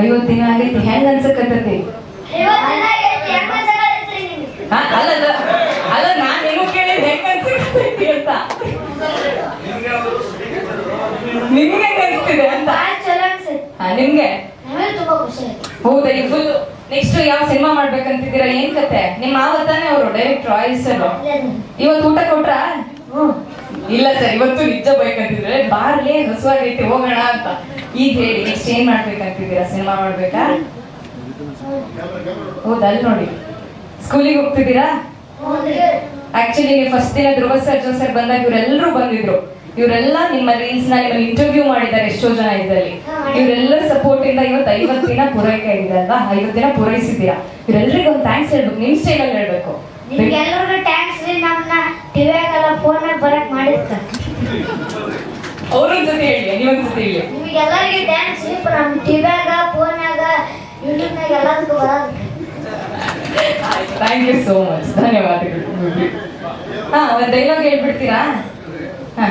ಐವತ್ತು ದಿನ ಆಗೈತಿ ಹೆಂಗ್ ಅನ್ಸಕತ್ತೈತಿ ಹಾ, ಅಲ್ಲ ಅಲ್ಲ ಅಲ್ಲ ನಾನ್ ಏನು ಕೇಳಿದ್ ಹೆಂಗ್ ಅನ್ಸಕತ್ತೈತಿ ಅಂತ. ನಿಮ್ಗೆ ಅನ್ಸ್ತಿದೆ ಅಂತ? ನಿಮ್ಗೆ? ಹೌದಾ ಈಗ ಫುಲ್ ನೆಕ್ಸ್ಟ್ ಯಾವ ಸಿನಿಮಾ ಮಾಡ್ಬೇಕಂತಿದ್ದೀರಾ? ಏನ್ ಕತೆ? ನಿಮ್ಮ ಮಾವ ತಾನೇ ಅವರು ಡೈರೆಕ್ಟರ್ ಆಯುಷರ್ ಇವತ್ತು ಊಟ ಕೊಟ್ರ? ಇಲ್ಲ ಸರ್ ಇವತ್ತು ನಿಜ ಬೇಕಂತಿದ್ರೆ. ಬಾರ್ಲಿ ಹಸುವಾಗೈತಿ ಹೋಗೋಣ ಅಂತ. ಈಗ ಹೇಳಿ ನೆಕ್ಸ್ಟ್ ಏನ್ ಸಿನಿಮಾ ಮಾಡ್ಬೇಕಾ? ಹೌದಾ, ಅಲ್ಲಿ ನೋಡಿ. ಸ್ಕೂಲಿಗೆ ಹೋಗ್ತಿದ್ದೀರಾ? ಆಕ್ಚುಲಿ ಫಸ್ಟ್ ದಿನ ಧ್ರುವ ಸರ್ ಜೋ ಸರ್ ಬಂದಾಗ ಇವರೆಲ್ಲರೂ ಬಂದಿದ್ರು. ಇವರೆಲ್ಲ ನಿಮ್ಮ ರೀಲ್ಸ್ನ ನಿಮ್ಮಲ್ಲಿ ಇಂಟರ್ವ್ಯೂ ಮಾಡಿದ್ದಾರೆ ಎಷ್ಟೋ ಜನ ಇದರಲ್ಲಿ. ಇವರೆಲ್ಲರ ಸಪೋರ್ಟ್ ಇಂದ ಇವತ್ತು ಐವತ್ತು ದಿನ ಪೂರೈಕೆ ಇದೆ ಅಲ್ವಾ? ಐವತ್ತು ದಿನ ಪೂರೈಸಿದ್ದೀರಾ? ಇವರೆಲ್ಲರಿಗೂ ಒಂದು ಥ್ಯಾಂಕ್ಸ್ ಹೇಳ್ಬೇಕು. ನಿಮ್ ಸ್ಟೈಲಲ್ಲಿ ಹೇಳ್ಬೇಕು. ಅವ್ರೊಂದ್ಸತಿ ಹೇಳಿ ನೀವೊಂದ್ಸತಿ ಹೇಳಿ. ನಿಮಗೆಲ್ಲರಿಗೆ ಡ್ಯಾನ್ಸ್ ರೀ ನಮ್ಮ ಟಿವಿಯಾಗ ಫೋನ್ಯಾಗ ಯೂಟ್ಯೂಬ್ನಾಗ ಎಲ್ಲದಕ್ಕೂ ಬರೋದು ಥ್ಯಾಂಕ್ ಯು ಸೋ ಮಚ್ ಧನ್ಯವಾದಗಳು. ಹಾ ಒಂದು ಡೈಲಾಗ್ ಹೇಳ್ಬಿಡ್ತೀರಾ? ಹಾ.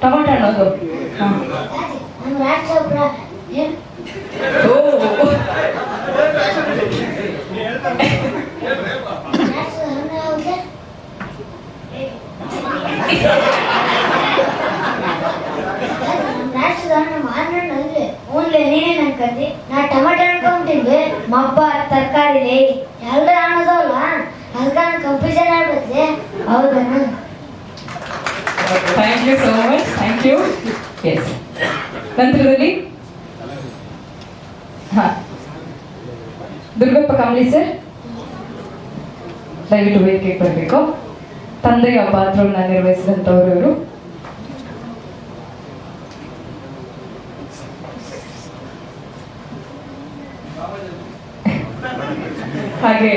ಟೊಮೊಟೊ ಹಣ್ಣೋದು ಹಾ. ನಮ್ಮ ರಾಜ್ ಚೋಪ್ರ ಏನ್? ಓ ರಾಜ್ ಹಣ್ಣು ಯಾವ್ದು? ನಮ್ಮ ರಾಜ್ಯದ ಹಣ್ಣು ಮಾವಿನ ಹಣ್ಣು ಅಲ್ರಿ ಹ್ಞೂನ್ಲೆ ನೀನೇನ್ ಅನ್ಕಂದಿ ನಾ ಟೊಮೆಟೊ ಅನ್ಕೊಂಬಿಟ್ಟಿನ್ರಿ ಮಬ್ಬ ತರಕಾರಿಲಿ ಎಲ್ಲ ಹಣ್ಣದವಲ್ಲ ಅದಕ್ಕೆ ನಾನು ಕನ್ಫ್ಯೂಷನ್ ಆಗ್ಬಿಡ್ತಿ ಹೌದಾ? Thank you so much thank you yes ನಂತರದಲ್ಲಿ? ಹಾ. ದುರ್ಗಪ್ಪ ಕಮಲಿ ಸರ್? ದಯವಿಟ್ಟು ವೇದಿಕೆಗೆ ಬರಬೇಕು. ತಂದೆಯ ಪಾತ್ರವನ್ನು ನಿರ್ವಹಿಸಿದಂಥವ್ರು ಹಾಗೆ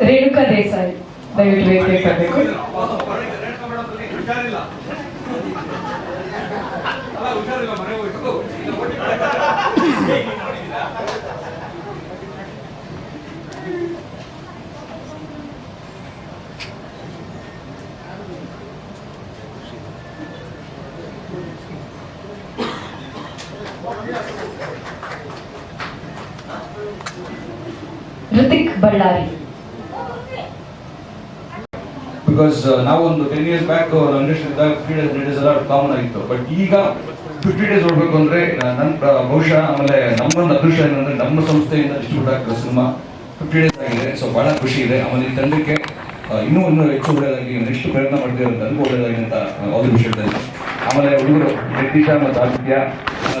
ರೇಣುಕಾ ದೇಸಾಯಿ ದಯವಿಟ್ಟು ವೇದಿಕೆ ಬರಬೇಕು ಋತಿಕ್ ಬಳ್ಳಾರಿ. ಬಿಕಾಸ್ ಒಂದು ಟೆನ್ ಇಯರ್ಸ್ ಬ್ಯಾಕ್ ರಂಗೇಶ್ ಇದ್ದಾಗ ಫಿಫ್ಟಿ ಡೇಸ್ ಡೇಸ್ ಎಲ್ಲ ಕಾಮನ್ ಆಗಿತ್ತು. ಬಟ್ ಈಗ ಫಿಫ್ಟಿ ಡೇಸ್ ನೋಡ್ಬೇಕು ಅಂದ್ರೆ ನನ್ನ ಬಹುಶಃ ಆಮೇಲೆ ನಮ್ಮೊಂದು ಅದೃಷ್ಟ ಏನಂದ್ರೆ ನಮ್ಮ ಸಂಸ್ಥೆಯಿಂದ ಡಿಸ್ಟ್ರಿಬ್ಯೂಟ್ ಆಗ್ತದೆ ಸಿನಿಮಾ ಫಿಫ್ಟಿ ಡೇಸ್ ಆಗಿದೆ ಸೊ ಬಹಳ ಖುಷಿ ಇದೆ. ಆಮೇಲೆ ಈ ತಂಡಕ್ಕೆ ಇನ್ನೂ ಇನ್ನೂ ಹೆಚ್ಚು ಒಳ್ಳೆಯದಾಗಿ ನೆಕ್ಸ್ಟ್ ಪ್ರಯತ್ನ ಮಾಡ್ತಿರೋ ಅಂತ ಒಳ್ಳೆಯದಾಗಿ ಅಂತ ಅವ್ರ ವಿಷಯದಲ್ಲಿ ಆಮೇಲೆ ಹುಡುಗರು ಜಗದೀಶ ಮತ್ತು ಆದಿತ್ಯ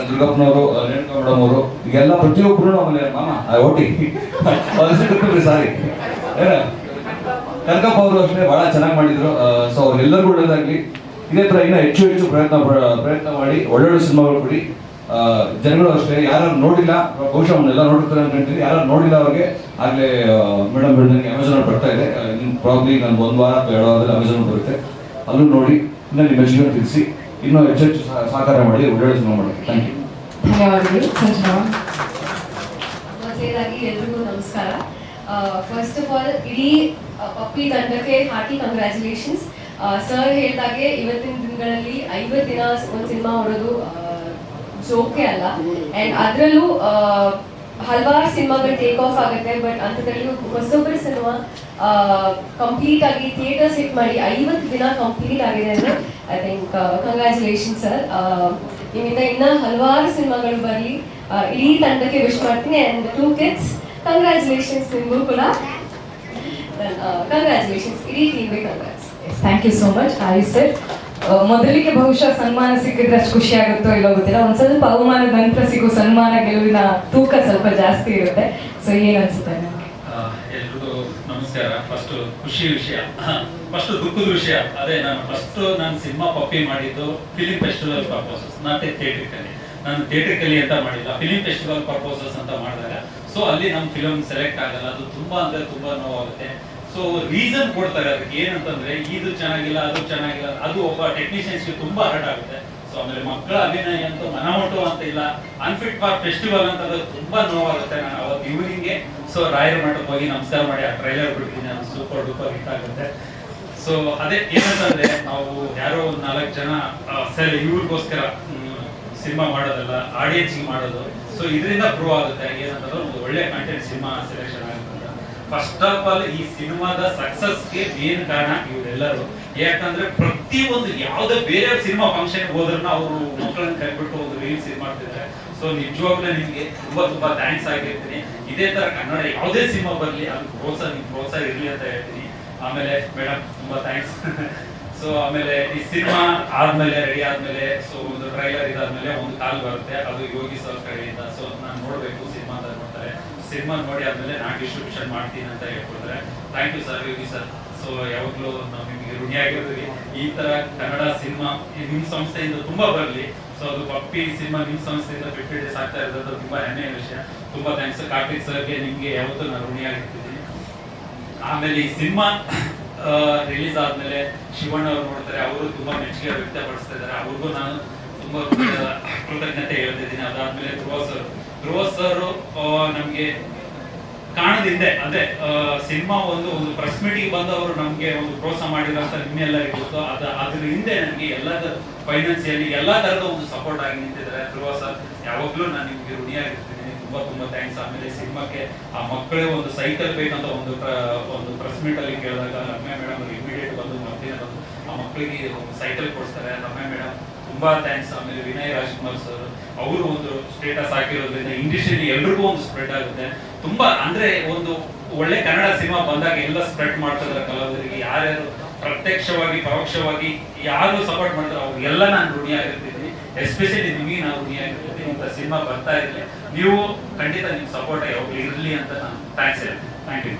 ದುರ್ಗಪ್ಪನವರು ರೇಣುಕಾ ಮೇಡಮ್ ಅವರು, ಈಗೆಲ್ಲ ಪ್ರತಿಯೊಬ್ಬರು ಆಮೇಲೆ ಮಾಮ ಓಟಿ ಹೆಸರು ಗೊತ್ತಿಲ್ಲ ಸಾರಿ. ಕನಕಪ್ಪ ಅವರು ಅಷ್ಟೇ ಬಹಳ ಚೆನ್ನಾಗಿ ಮಾಡಿದ್ರು. ಸೊ ಎಲ್ಲರಿಗೂ ಒಳ್ಳೇದಾಗ್ಲಿ. ಇದೇ ತರ ಇನ್ನೂ ಹೆಚ್ಚು ಹೆಚ್ಚು ಪ್ರಯತ್ನ ಪ್ರಯತ್ನ ಮಾಡಿ, ಒಳ್ಳೊಳ್ಳೆ ಸಿನಿಮಾಗಳು ಕೊಡಿ. ಜನಗಳು ಅಷ್ಟೇ ಯಾರು ನೋಡಿಲ್ಲ, ಬಹುಶಃ ಅವನ್ನೆಲ್ಲ ನೋಡಿರ್ತಾರೆ ಹೇಳ್ತೀನಿ ಯಾರು ನೋಡಿಲ್ಲ ಅವ್ರಿಗೆ, ಆಗ್ಲೇ ಮೇಡಮ್ ನನಗೆ ಅಮೆಝಾನ್ ಬರ್ತಾ ಇದೆ. ಪ್ರಾಬ್ಲಿ ನಾನು ಒಂದು ವಾರ ಅಥವಾ ಎರಡು ವಾರದಲ್ಲಿ ಅಮೆಝಾನ್ ಬರುತ್ತೆ. ಅಲ್ಲೂ ನೋಡಿ, ಇನ್ನೂ ನಿಮ್ಮ ಜೀವನ ತಿಳಿಸಿ, ಇನ್ನೂ ಹೆಚ್ಚು ಹೆಚ್ಚು ಸಹಕಾರ ಮಾಡಿ, ಒಳ್ಳೊಳ್ಳೆ ಸಿನಿಮಾ ಮಾಡಿ. ಥ್ಯಾಂಕ್ ಯು ಧನ್ಯವಾದಗಳು ಸಂಜನಾ ಮೊದಲನೇದಾಗಿ ಎಲ್ರಿಗೂ ನಮಸ್ಕಾರ. ಫಸ್ಟ್ ಆಫ್ ಆಲ್ ಇಡೀ ಪಪ್ಪಿ ತಂಡಕ್ಕೆ ಹಾರ್ಟಿ ಕಂಗ್ರ್ಯಾಚುಲೇಷನ್ಸ್ ಸರ್ ಹೇಳಿದಾಗೆ ಇವತ್ತಿನ ದಿನಗಳಲ್ಲಿ ಐವತ್ತು ದಿನ ಒಂದು ಸಿನಿಮಾ ಹೊಡೋದು ಜೋಕೆ ಅಲ್ಲ. ಅಂಡ್ ಅದರಲ್ಲೂ ಹಲವಾರು ಸಿನಿಮಾಗಳು ಟೇಕ್ ಆಫ್ ಆಗುತ್ತೆ. ಬಟ್ ಅಂಥದ್ರಲ್ಲಿ ಹೊಸೊಬ್ಬರ ಸಿನಿಮಾ ಕಂಪ್ಲೀಟ್ ಆಗಿ ಥಿಯೇಟರ್ ಸಿಟ್ ಮಾಡಿ ಐವತ್ತು ದಿನ ಕಂಪ್ಲೀಟ್ ಆಗಿದೆ ಅಂದರೆ ಐ ಥಿಂಕ್ ಕಂಗ್ರ್ಯಾಚುಲೇಷನ್ ಸರ್ ನಿಮ್ಮಿಂದ ಇನ್ನ ಹಲವಾರು ಸಿನಿಮಾಗಳು ಬರಲಿ. ಇಡೀ ತಂಡಕ್ಕೆ ವಿಶ್ ಮಾಡ್ತೀನಿ. ಅಂಡ್ ಟೂ ಕಿಡ್ಸ್ ಕಂಗ್ರ್ಯಾಚುಲೇಷನ್ಸ್ ನಿಮಗೂ ಕೂಡ. ಕಂಗ್ರ್ಯಾಚುಲೇಷನ್ಸ್ ಇಡೀ ಟೀಮ್ಗೆ congrats thank you so much I sir ಮೊದಲಿಗೆ ಬಹುಶಃ ಸನ್ಮಾನ ಸಿಕ್ಕಿದ್ರೆ ಅಷ್ಟು ಖುಷಿ ಆಗುತ್ತೋ ಇಲ್ಲ ಗೊತ್ತಿಲ್ಲ. ಒಂದ್ ಸ್ವಲ್ಪ ಅವಮಾನದ ನಂತರ ಸಿಗೋ ಸನ್ಮಾನ ಗೆಲುವಿನ ತೂಕ ಸ್ವಲ್ಪ ಜಾಸ್ತಿ ಇರುತ್ತೆ. ಸೊ ಏನ್ ಅನ್ಸುತ್ತೆ ನಿಮ್ಗೆ? ಆ, ಎಲ್ರಿಗೂ ನಮಸ್ಕಾರ. ಫಸ್ಟ್ ಖುಷಿ ವಿಷಯ. ಫಸ್ಟ್ ದುಃಖದ ವಿಷಯ. ಅದೇ ನಾನು ಫಸ್ಟ್ ನಾನು ಸಿನಿಮಾ ಪಪ್ಪಿ ಮಾಡಿದ್ದು film festival purposes not theatrically ನಾನು ಥಿಯೇಟರ್ ಕಲಿ ಅಂತ ಮಾಡಿಲ್ಲ ಫಿಲಿಂ ಫೆಸ್ಟಿವಲ್ ಪರ್ಪೋಸಸ್ ಅಂತ ಮಾಡಿದಾಗ. ಸೊ ಅಲ್ಲಿ ನಮ್ಮ ಫಿಲಮ್ ಸೆಲೆಕ್ಟ್ ಆಗಲ್ಲ. ಅದು ತುಂಬಾ ಅಂದ್ರೆ ತುಂಬಾ ನೋವಾಗುತ್ತೆ. ಸೊ ರೀಸನ್ ಕೊಡ್ತಾರೆ ಅದಕ್ಕೆ. ಏನಂತಂದ್ರೆ, ಇದು ಚೆನ್ನಾಗಿಲ್ಲ, ಅದು ಚೆನ್ನಾಗಿಲ್ಲ. ಅದು ಒಬ್ಬ ಟೆಕ್ನಿಷಿಯನ್ಸ್ಗೆ ತುಂಬಾ ಹರ್ಟ್ ಆಗುತ್ತೆ. ಸೊ ಆಮೇಲೆ ಮಕ್ಕಳ ಅಭಿನಯ ಅಂತೂ ಮನಮೋಟು ಅಂತ ಇಲ್ಲ. ಅನ್ಫಿಟ್ ಫಾರ್ ಫೆಸ್ಟಿವಲ್ ಅಂತ ತುಂಬಾ ನೋವಾಗುತ್ತೆ. ನಾನು ಅವತ್ತು ಇವ್ನಿಂಗ್ ಸೊ ರಾಯರ ಮಠಕ್ಕೆ ಹೋಗಿ ನಮಸ್ಕಾರ ಮಾಡಿ, ಆ ಟ್ರೈಲರ್ ಬಿಡ್ತೀನಿ ನಾನು ಸೂಪರ್ ಡೂಪರ್ ಹಿಟ್ ಆಗುತ್ತೆ. ಸೊ ಅದೇ ಏನಂತಂದ್ರೆ, ನಾವು ಯಾರೋ ಒಂದ್ ನಾಲ್ಕು ಜನ ಸರ್, ಇವ್ರಿಗೋಸ್ಕರ ಸಿನಿಮಾ ಮಾಡೋದಲ್ಲ ಆಡಿಯನ್ಸ್ ಮಾಡೋದು. ಸೊ ಇದರಿಂದ ಪ್ರೂವ್ ಆಗುತ್ತೆ ಏನಂತಂದ್ರೆ, ಒಂದು ಒಳ್ಳೆ ಕಂಟೆಂಟ್ ಸಿನಿಮಾ ಸೆಲೆಕ್ಷನ್ ಆಗುತ್ತೆ ಫಸ್ಟ್ ಆಫ್ ಆಲ್ ಈ ಸಿನಿಮಾದ ಸಕ್ಸಸ್ಗೆ ಮೇನ್ ಕಾರಣ ಇವರೆಲ್ಲರೂ. ಯಾಕಂದ್ರೆ, ಪ್ರತಿ ಒಂದು ಯಾವುದೇ ಬೇರೆ ಸಿನಿಮಾ ಫಂಕ್ಷನ್ ಹೋದ್ರೂ ಅವರು ಮಕ್ಕಳನ್ನ ಕೈಬಿಟ್ಟು ಒಂದು ರೀಲ್ಸ್ ಇದು ಮಾಡ್ತಿದ್ದಾರೆ. ಸೊ ನಿಜವಾಗ್ಲೂ ನಿಮ್ಗೆ ತುಂಬಾ ತುಂಬಾ ಥ್ಯಾಂಕ್ಸ್ ಆಗಿರ್ತೀನಿ. ಇದೇ ತರ ಕನ್ನಡ ಯಾವುದೇ ಸಿನಿಮಾ ಬರಲಿ, ಅದು ಪ್ರೋತ್ಸಾಹ ನಿಮ್ ಪ್ರೋತ್ಸಾಹ ಇರ್ಲಿ ಅಂತ ಹೇಳ್ತೀನಿ. ಆಮೇಲೆ ಮೇಡಮ್ ತುಂಬಾ ಥ್ಯಾಂಕ್ಸ್ ಸೊ ಆಮೇಲೆ ಈ ಸಿನಿಮಾ ಆದ್ಮೇಲೆ ರೆಡಿ ಆದ್ಮೇಲೆ ಸೊ ಒಂದು ಟ್ರೈಲರ್ ಇದಾದ್ಮೇಲೆ ಒಂದು ಕಾಲ್ ಬರುತ್ತೆ. ಅದು ಯೋಗಿ ಸರ್ ಕಡೆಯಿಂದ ಸೊ ನಾನು ನೋಡಬೇಕು ಸಿನಿಮಾ ಅಂತ ನೋಡ್ತಾರೆ. ಸಿನಿಮಾ ನೋಡಿ ಆದ್ಮೇಲೆ ನಾನು ಡಿಸ್ಟ್ರಿಬ್ಯೂಷನ್ ಮಾಡ್ತೀನಿ ಅಂತ ಹೇಳ್ಕೊಡ್ತಾರೆ thank you sir Yogi sir so ಯಾವಾಗ್ಲೂ ನಾವು ನಿಮಗೆ ಋಣಿಯಾಗಿರ್ತೀವಿ ಈ ತರ ಕನ್ನಡ ಸಿನಿಮಾ ನಿಮ್ಮ ಸಂಸ್ಥೆಯಿಂದ ತುಂಬಾ ಬರಲಿ. ಸೊ ಅದು ಪಪ್ಪಿ ಸಿನಿಮಾ ನಿಮ್ಮ ಸಂಸ್ಥೆಯಿಂದ ಫಿಫ್ಟಿ ಡೇಸ್ ಆಗ್ತಾ ಇರೋದು ತುಂಬಾ ಹೆಮ್ಮೆಯ ವಿಷಯ. ತುಂಬಾ ಥ್ಯಾಂಕ್ಸ್ ಕಾರ್ತಿಕ್ ಸರ್ಗೆ ನಿಮ್ಗೆ ಯಾವತ್ತೂ ನಾನು ಋಣಿಯಾಗಿರ್ತೀನಿ ಆಮೇಲೆ ಈ ಸಿನಿಮಾ ರಿಲೀಸ್ ಆದ್ಮೇಲೆ ಶಿವಣ್ಣ ಅವರು ನೋಡ್ತಾರೆ, ಅವರು ತುಂಬಾ ಮೆಚ್ಚುಗೆ ವ್ಯಕ್ತಪಡಿಸ್ತಾ ಇದ್ದಾರೆ. ಅವ್ರಿಗೂ ನಾನು ತುಂಬಾ ಕೃತ- ಕೃತಜ್ಞತೆ ಹೇಳ್ತಿದ್ದೀನಿ. ಅದಾದ್ಮೇಲೆ ಧ್ರುವ ಸರ್ ಧ್ರುವ ಸರ್ ನಮ್ಗೆ ಕಾಣದಿಂದೆ ಅಂದ್ರೆ ಸಿನಿಮಾ ಒಂದು ಒಂದು ಪ್ರೆಸ್ ಮೀಟಿಂಗ್ ಬಂದು ಅವರು ನಮ್ಗೆ ಒಂದು ಪ್ರೋತ್ಸಾಹ ಮಾಡಿರೋಂತ ನಿಮ್ಮೆಲ್ಲರಿಗೂ ಗೊತ್ತು. ಅದ, ಅದ್ರ ಹಿಂದೆ ನಮ್ಗೆ ಎಲ್ಲದ ಫೈನಾನ್ಸಿಯಲಿ ಎಲ್ಲಾ ತರದ ಒಂದು ಸಪೋರ್ಟ್ ಆಗಿ ನಿಂತಿದ್ದಾರೆ. ಧ್ರುವ ಸರ್ ಯಾವಾಗ್ಲೂ ನಾನು ನಿಮ್ಗೆ ಋಣಿಯಾಗಿರ್ತೀನಿ. ತುಂಬಾ ತುಂಬಾ ಥ್ಯಾಂಕ್ಸ್ ಆಮೇಲೆ ಸಿನಿಮಾಕ್ಕೆ ಆ ಮಕ್ಕಳಿಗೆ ಒಂದು ಸೈಕಲ್ ಬೇಕಂತ ಒಂದು ಒಂದು ಪ್ರೆಸ್ ಮೀಟ್ ಅಲ್ಲಿ ಕೇಳಿದಾಗ ರಮ್ಯಾ ಮೇಡಮ್ ಇಮಿಡಿಯೇಟ್ ಬಂದು ಮಧ್ಯಾಹ್ನ ಬಂದು ಆ ಮಕ್ಕಳಿಗೆ ಒಂದು ಸೈಕಲ್ ಕೊಡ್ತಾರೆ ರಮ್ಯಾ ಮೇಡಮ್ ತುಂಬಾ ಥ್ಯಾಂಕ್ಸ್ ಆಮೇಲೆ ವಿನಯ್ ರಾಜ್ಕುಮಾರ್ ಸರ್ ಅವರು ಒಂದು ಸ್ಟೇಟಸ್ ಹಾಕಿರೋದ್ರಿಂದ ಇಂಡಸ್ಟ್ರಿಯಲ್ಲಿ ಎಲ್ರಿಗೂ ಒಂದು ಸ್ಪ್ರೆಡ್ ಆಗುತ್ತೆ. ತುಂಬಾ ಅಂದ್ರೆ ಒಂದು ಒಳ್ಳೆ ಕನ್ನಡ ಸಿನಿಮಾ ಬಂದಾಗ ಎಲ್ಲ ಸ್ಪ್ರೆಡ್ ಮಾಡ್ತಾರೆ ಕಲಾವಿದರಿಗೆ. ಯಾರ್ಯಾರು ಪ್ರತ್ಯಕ್ಷವಾಗಿ, ಪರೋಕ್ಷವಾಗಿ ಯಾರು ಸಪೋರ್ಟ್ ಮಾಡ್ತಾರೆ ಅವ್ರಿಗೆಲ್ಲ ನಾನು ಋಣಿಯಾಗಿರ್ತೀನಿ ಎಸ್ಪೆಷಲಿ ನಿಮಗೆ ನಾನು ಋಣಿಯಾಗಿರ್ತೀನಿ ಇಂಥ ಸಿನಿಮಾ ಬರ್ತಾ ಇರಲಿ ನೀವು ಖಂಡಿತ ನಿಮ್ ಸಪೋರ್ಟ್ ಯಾವಾಗಲೂ ಇರಲಿ ಅಂತ ನಾನು ಥ್ಯಾಂಕ್ಸ್ ಹೇಳ್ತೀನಿ. ಥ್ಯಾಂಕ್ ಯು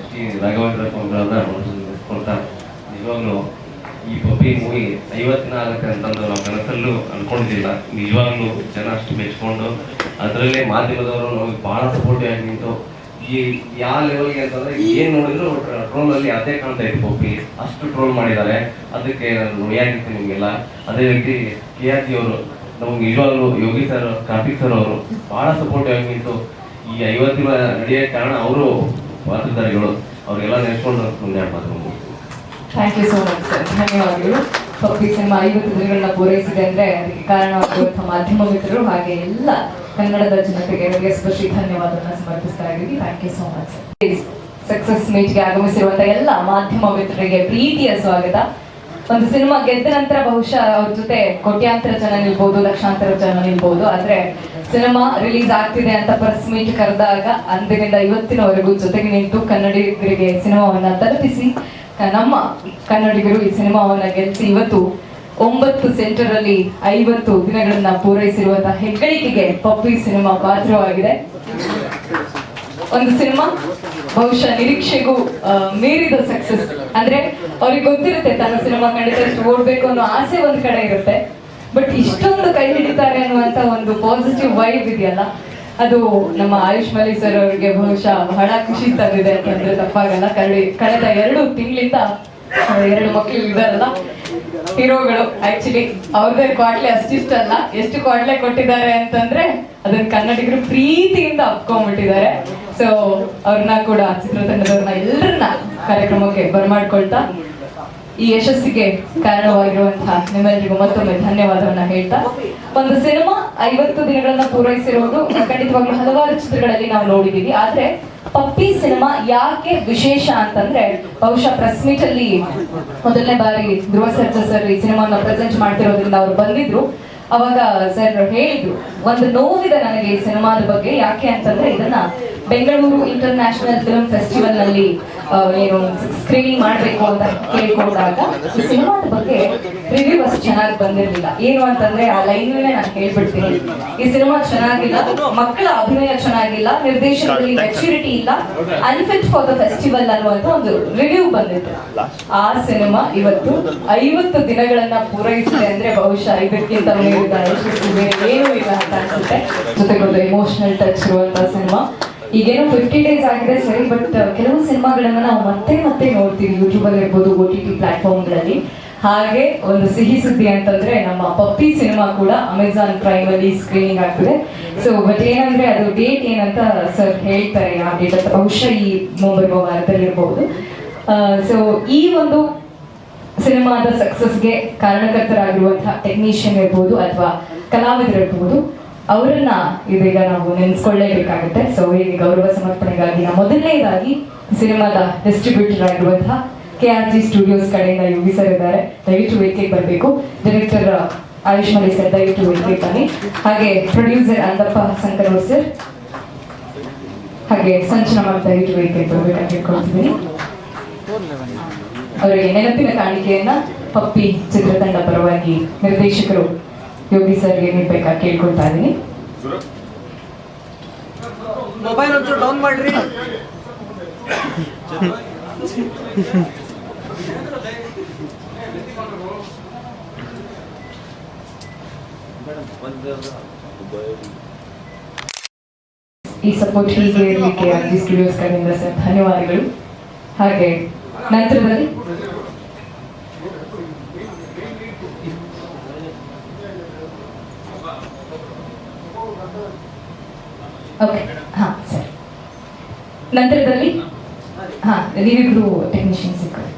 ಶ್ರೀ ರಾಘವೇಂದ್ರ ಕೊಂಡ್ರನ್ನ ಕೊಡ್ತಾ ನಿಜವಾಗ್ಲೂ ಈ ಪಪ್ಪಿ ಮೂವಿ ಐವತ್ನಾಲ್ಕು ಅಂತಂದು ನಾವು ಕನಸಲ್ಲೂ ಅನ್ಕೊಂಡಿದ್ದಿಲ್ಲ. ನಿಜವಾಗ್ಲೂ ಜನ ಅಷ್ಟು ಮೆಚ್ಕೊಂಡು, ಅದರಲ್ಲೇ ಮಾಧ್ಯಮದವರು ನಮಗೆ ಬಹಳ ಸಪೋರ್ಟಿವ್ ಆಗಿ ನಿಂತು ಈ ಯಾವ ಲೆವೆಲ್ಗೆ ಅಂತಂದ್ರೆ ಏನ್ ನೋಡಿದ್ರು ಟ್ರೋಲ್ ಅಲ್ಲಿ ಅದೇ ಕಾಣ್ತಾ ಇತ್ತು ಹೋಗಿ ಅಷ್ಟು ಟ್ರೋಲ್ ಮಾಡಿದ್ದಾರೆ. ಅದಕ್ಕೆ ನುಡಿಯಾಗಿತ್ತು ನಿಮ್ಗೆಲ್ಲ ನಿಮಗೆಲ್ಲ. ಅದೇ ರೀತಿ ಕೆ ಆರ್ ಜಿ ಅವರು, ನಮ್ಗೆ ನಿಜವಾಗ್ಲೂ ಯೋಗಿ ಸರ್ ಕಾರ್ತಿಕ್ ಸರ್ ಅವರು ಬಹಳ ಸಪೋರ್ಟ್ ಆಗಿತ್ತು ಈ ಐವತ್ತು ದಿನ ನಡೆಯೋ ಕಾರಣ ಅವರು ಪಾತ್ರಧಾರಿಗಳು ಅವ್ರಿಗೆಲ್ಲ ನೆನೆಸ್ಕೊಂಡು ಮುಂದೆ ಮಾತು thank you so much sir ಧನ್ಯವಾದಗಳು. ಪಬ್ಲಿಕ್ ಸಿನಿಮಾ ಐವತ್ತು ದಿನಗಳನ್ನ ಪೂರೈಸಿದೆ ಅಂದ್ರೆ ಅದಕ್ಕೆ ಕಾರಣವಾಗಿರುವಂತಹ ಮಾಧ್ಯಮ ಮಿತ್ರರು ಹಾಗೆ ಎಲ್ಲ ಕನ್ನಡದ ಜನತೆಗೆ ಹೃದಯಸ್ಪರ್ಶಿ ಧನ್ಯವಾದವನ್ನು ಸಮರ್ಪಿಸ್ತಾ ಇದ್ದೀವಿ. Thank you so much success ಮೀಟ್ಗೆ ಆಗಮಿಸಿರುವಂತಹ ಎಲ್ಲ ಮಾಧ್ಯಮ ಮಿತ್ರರಿಗೆ ಪ್ರೀತಿಯ ಸ್ವಾಗತ. ಒಂದು ಸಿನಿಮಾ ಗೆದ್ದ ನಂತರ ಬಹುಶಃ ಅವ್ರ ಜೊತೆ ಕೋಟ್ಯಾಂತರ ಜನ ನಿಲ್ಬಹುದು ಲಕ್ಷಾಂತರ ಜನ ನಿಲ್ಬಹುದು ಆದ್ರೆ ಸಿನಿಮಾ ರಿಲೀಸ್ ಆಗ್ತಿದೆ ಅಂತ ಪ್ರೆಸ್ ಮೀಟ್ ಕರೆದಾಗ ಅಂದಿನಿಂದ ಇವತ್ತಿನವರೆಗೂ ಜೊತೆಗೆ ನಿಂತು ಕನ್ನಡಿಗರಿಗೆ ಸಿನಿಮಾವನ್ನ ತಲುಪಿಸಿ ನಮ್ಮ ಕನ್ನಡಿಗರು ಈ ಸಿನಿಮಾವನ್ನ ಗೆಲ್ಲಿಸಿ ಇವತ್ತು ಒಂಬತ್ತು ಸೆಂಟರ್ ಅಲ್ಲಿ ಐವತ್ತು ದಿನಗಳನ್ನ ಪೂರೈಸಿರುವಂತಹ ಹೆಗ್ಗಳಿಕೆಗೆ ಪಪ್ಪಿ ಸಿನಿಮಾ ಪಾತ್ರವಾಗಿದೆ. ಒಂದು ಸಿನಿಮಾ, ಬಹುಶಃ ನಿರೀಕ್ಷೆಗೂ ಮೀರಿದ ಸಕ್ಸಸ್ ಅಂದ್ರೆ ಅವ್ರಿಗೆ ಗೊತ್ತಿರುತ್ತೆ ತನ್ನ ಸಿನಿಮಾ ಖಂಡಿತ ಇಷ್ಟು ಓಡ್ಬೇಕು ಅನ್ನೋ ಆಸೆ ಒಂದ್ ಕಡೆ ಇರುತ್ತೆ. ಬಟ್ ಇಷ್ಟೊಂದು ಕೈ ಹಿಡಿತಾರೆ ಅನ್ನುವಂತ ಒಂದು ಪಾಸಿಟಿವ್ ವೈಬ್ ಇದೆಯಲ್ಲ, ಅದು ನಮ್ಮ ಆಯುಷ್ ಮಲಿ ಸರ್ ಅವರಿಗೆ ಬಹುಶಃ ಬಹಳ ಖುಷಿ ತಂದಿದೆ. ಅಂತಂದ್ರೆ ತಪ್ಪಾಗಲ್ಲ ಕಳೆದ ಎರಡು ತಿಂಗಳಿಂದ, ಎರಡು ಮಕ್ಕಳು ಇದಾರಲ್ಲ ಹೀರೋಗಳು ಆಕ್ಚುಲಿ ಅವ್ರದೇ ಕ್ವಾಟ್ಲೆ ಅಷ್ಟಿಷ್ಟಲ್ಲ. ಎಷ್ಟು ಕ್ವಾಟ್ಲೆ ಕೊಟ್ಟಿದ್ದಾರೆ ಅಂತಂದ್ರೆ, ಅದನ್ನ ಕನ್ನಡಿಗರು ಪ್ರೀತಿಯಿಂದ ಅಪ್ಕೊಂಡ್ಬಿಟ್ಟಿದ್ದಾರೆ. ಸೊ ಅವ್ರನ್ನ ಕೂಡ ಚಿತ್ರತಂಡದವ್ರನ್ನ ಎಲ್ಲರನ್ನ ಕಾರ್ಯಕ್ರಮಕ್ಕೆ ಬರಮಾಡ್ಕೊಳ್ತಾ ಈ ಯಶಸ್ಸಿಗೆ ಕಾರಣವಾಗಿರುವಂತಹ ನಿಮ್ಮೆಲ್ಲರಿಗೂ ಮತ್ತೊಮ್ಮೆ ಧನ್ಯವಾದವನ್ನ ಹೇಳ್ತಾ, ಒಂದು ಸಿನಿಮಾ ಐವತ್ತು ದಿನಗಳನ್ನ ಪೂರೈಸಿರೋದು ಖಂಡಿತವಾಗ್ಲೂ ಹಲವಾರು ಚಿತ್ರಗಳಲ್ಲಿ ನಾವು ನೋಡಿದೀವಿ. ಆದ್ರೆ ಪಪ್ಪಿ ಸಿನಿಮಾ ಯಾಕೆ ವಿಶೇಷ ಅಂತಂದ್ರೆ, ಬಹುಶಃ ಪ್ರೆಸ್ ಮೀಟ್ ಅಲ್ಲಿ ಮೊದಲನೇ ಬಾರಿ ಧ್ರುವ ಸರ್ಜಾ ಸರ್ ಈ ಸಿನಿಮಾನ ಪ್ರೆಸೆಂಟ್ ಮಾಡ್ತಿರೋದ್ರಿಂದ ಅವ್ರು ಬಂದಿದ್ರು. ಅವಾಗ ಸರ್ ಹೇಳಿದ್ರು, ಒಂದು ನೋವಿದೆ ನನಗೆ ಈ ಸಿನಿಮಾದ ಬಗ್ಗೆ. ಯಾಕೆ ಅಂತಂದ್ರೆ ಇದನ್ನ ಬೆಂಗಳೂರು ಇಂಟರ್ ನ್ಯಾಷನಲ್ ಫಿಲ್ಮ್ ಫೆಸ್ಟಿವಲ್ನಲ್ಲಿ ಏನು ಸ್ಕ್ರೀನಿಂಗ್ ಮಾಡಬೇಕು ಅಂತ ಕೇಳ್ಕೊಂಡಾಗ ಈ ಸಿನಿಮಾದ ಬಗ್ಗೆ ರಿವ್ಯೂ ಅಷ್ಟು ಚೆನ್ನಾಗಿ ಬಂದಿರಲಿಲ್ಲ. ಏನು ಅಂತಂದ್ರೆ ಆ ಲೈನ್ ನಾನು ಹೇಳ್ಬಿಡ್ತೀನಿ ಈ ಸಿನಿಮಾ ಚೆನ್ನಾಗಿಲ್ಲ ಮಕ್ಕಳ ಅಭಿನಯ ಚೆನ್ನಾಗಿಲ್ಲ ನಿರ್ದೇಶನದಲ್ಲಿ ಮೆಚುರಿಟಿ ಇಲ್ಲ ಅನ್ಫಿಟ್ ಫಾರ್ ದ ಫೆಸ್ಟಿವಲ್ ಅನ್ನುವಂತ ಒಂದು ರಿವ್ಯೂ ಬಂದಿತ್ತು. ಆ ಸಿನಿಮಾ ಇವತ್ತು ಐವತ್ತು ದಿನಗಳನ್ನ ಪೂರೈಸಿದೆ ಅಂದ್ರೆ ಬಹುಶಃ ಇದಕ್ಕಿಂತ ಮೀರಿದ ಯಶಸ್ಸು ಬೇರೆ ಏನೂ ಇಲ್ಲ ಅಂತ ಅನ್ಸುತ್ತೆ. ಜೊತೆಗೆ ಒಂದು ಎಮೋಷನಲ್ ಟಚ್ ಇರುವಂತ ಸಿನಿಮಾ. ಈಗೇನೋ ಫಿಫ್ಟಿ ಡೇಸ್ ಆಗಿದೆ ಸರಿ ಬಟ್ ಕೆಲವು ಸಿನಿಮಾಗಳನ್ನ ನಾವು ಮತ್ತೆ ಮತ್ತೆ ನೋಡ್ತೀವಿ. ಯೂಟ್ಯೂಬ್ ಅಲ್ಲಿ ಇರ್ಬೋದು ಓ ಟಿ ಟಿ ಪ್ಲಾಟ್ಫಾರ್ಮ್ಗಳಲ್ಲಿ ಹಾಗೆ ಒಂದು ಸಿಹಿ ಸುದ್ದಿ ಅಂತಂದ್ರೆ, ನಮ್ಮ ಪಪ್ಪಿ ಸಿನಿಮಾ ಕೂಡ ಅಮೆಝಾನ್ ಪ್ರೈಮ್ ಅಲ್ಲಿ ಸ್ಕ್ರೀನಿಂಗ್ ಆಗ್ತಿದೆ. ಸೊ ಬಟ್ ಏನಂದ್ರೆ, ಅದು ಡೇಟ್ ಏನಂತ ಸರ್ ಹೇಳ್ತಾರೆ, ಆ ಡೇಟ್ ಅಂತ ಬಹುಶಃ ಈ ಮುಂಬರುವ ವಾರದಲ್ಲಿ ಇರಬಹುದು ಸೊ ಈ ಒಂದು ಸಿನಿಮಾದ ಸಕ್ಸಸ್ಗೆ ಕಾರಣಕರ್ತರಾಗಿರುವಂತಹ ಟೆಕ್ನಿಷಿಯನ್ ಇರ್ಬೋದು, ಅಥವಾ ಕಲಾವಿದರು ಇರ್ಬೋದು. ಅವರನ್ನ ಇದೀಗ ನಾವು ನೆನೆಸ್ಕೊಳ್ಳೇಬೇಕಾಗುತ್ತೆ. ಸೊ ಈ ಗೌರವ ಸಮರ್ಪಣೆಗಾಗಿ ನಾವು ಮೊದಲನೇದಾಗಿ ಸಿನಿಮಾದ ಡಿಸ್ಟ್ರಿಬ್ಯೂಟರ್ ಆಗಿರುವಂತಹ ಕೆ ಆರ್ ಜಿ ಸ್ಟುಡಿಯೋಸ್ ಕಡೆಯಿಂದ ಯೋಗಿ ಸರ್ ಇದ್ದಾರೆ. ದಯವಿಟ್ಟು ವೇದಿಕೆಗೆ ಬರಬೇಕು. ಡೈರೆಕ್ಟರ್ ಆಯುಷ್ ಮಲಿ ಸರ್ ದಯವಿಟ್ಟು ವೇದಿಕೆಗೆ ಬನ್ನಿ. ಹಾಗೆ ಪ್ರೊಡ್ಯೂಸರ್ ಅಂದಪ್ಪ ಸಂಕನೂರ್ ಸರ್ ಹಾಗೆ ಸಂಚನ ಮಾಡಿ ದಯವಿಟ್ಟು ವೇದಿಕೆಗೆ ಬರ್ಬೇಕಂತ ಅವರಿಗೆ ನೆನಪಿನ ಕಾಣಿಕೆಯನ್ನ ಪಪ್ಪಿ ಚಿತ್ರತಂಡ ಪರವಾಗಿ ನಿರ್ದೇಶಕರು ಯೋಗಿ ಸರ್ಗೆ ಬೇಕಾ ಕೇಳ್ಕೊಳ್ತಾ ಇದ್ದೀನಿ. ಮೊಬೈಲ್ ಒಂಚೂರು ಡೌನ್ ಮಾಡ್ರಿ. ಈ ಸಪೋರ್ಟ್ ಹೀಗೆ ಇರಲಿಕ್ಕೆ ಆರ್ಜಿ ಸ್ಟುಡಿಯೋಸ್ ಕಡೆಯಿಂದ ಸರ್ ಧನ್ಯವಾದಗಳು. ಹಾಗೆ ನಂತರದಲ್ಲಿ ಓಕೆ ಹಾಂ, ಸರಿ. ನಂತರದಲ್ಲಿ, ಹಾ, ನೀವಿಬ್ರು ಟೆಕ್ನಿಷಿಯನ್ ಸಿಕ್ಕರು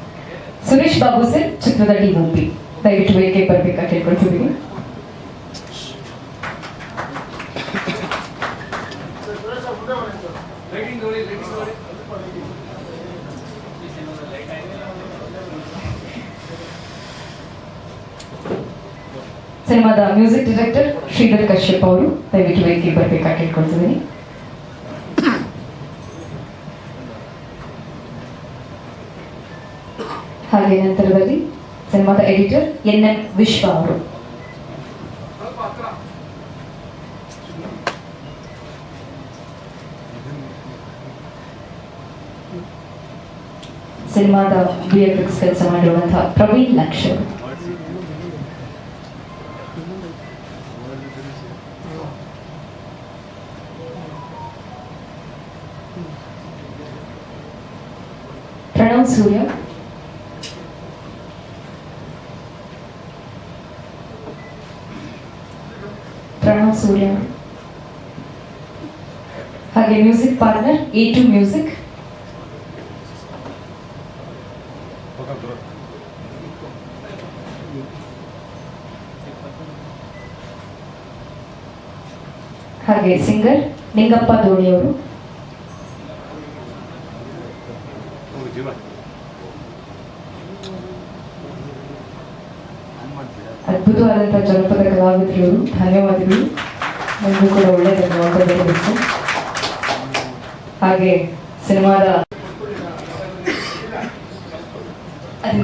ಸುರೇಶ್ ಬಾಬು ಸರ್, ಚಿತ್ರದ ಡಿ ಮೂಪಿ ದಯವಿಟ್ಟು ವೇದಿಕೆ ಬರ್ಬೇಕಾಗಿ ಕೇಳ್ಕೊಳ್ತಿದ್ದೀನಿ. ಸಿನಿಮಾದ ಮ್ಯೂಸಿಕ್ ಡೈರೆಕ್ಟರ್ ಶ್ರೀಧರ್ ಕಶ್ಯಪ್ ಅವರು, ದಯವಿಟ್ಟು ವೇದಿಕೆ ಬರಬೇಕಾಗಿ ಹೇಳ್ಕೊಳ್ತಿದ್ದೀನಿ ಹಾಗೆ ನಂತರದಲ್ಲಿ ಸಿನಿಮಾದ ಎಡಿಟರ್ ಎನ್ ಎನ್ ವಿಶ್ವ ಅವರು ಸಿನಿಮಾದ ಬಿ ಎಫ್ ಎಕ್ಸ್ ಕೆಲಸ ಮಾಡಿರುವಂತಹ ಪ್ರವೀಣ್ ಲಕ್ಷ. ಪ್ರಣವ್ ಸೂರ್ಯ ಪ್ರಣವ್ ಸೂರ್ಯ ಹಾಗೆ music partner A two music ಹಾಗೆ ಸಿಂಗರ್ ನಿಂಗಪ್ಪ ದೋಣಿಯವರು ಅದ್ಭುತವಾದಂತಹ ಜನಪದ ಕಲಾವಿದರು ಧನ್ಯವಾದಗಳು ನಿಮಗೂ ಕೂಡ ಒಳ್ಳೆ ಧನ್ಯವಾದಗಳು ಸರ್. ಹಾಗೆ ಸಿನಿಮಾದ ಅದನ್ನ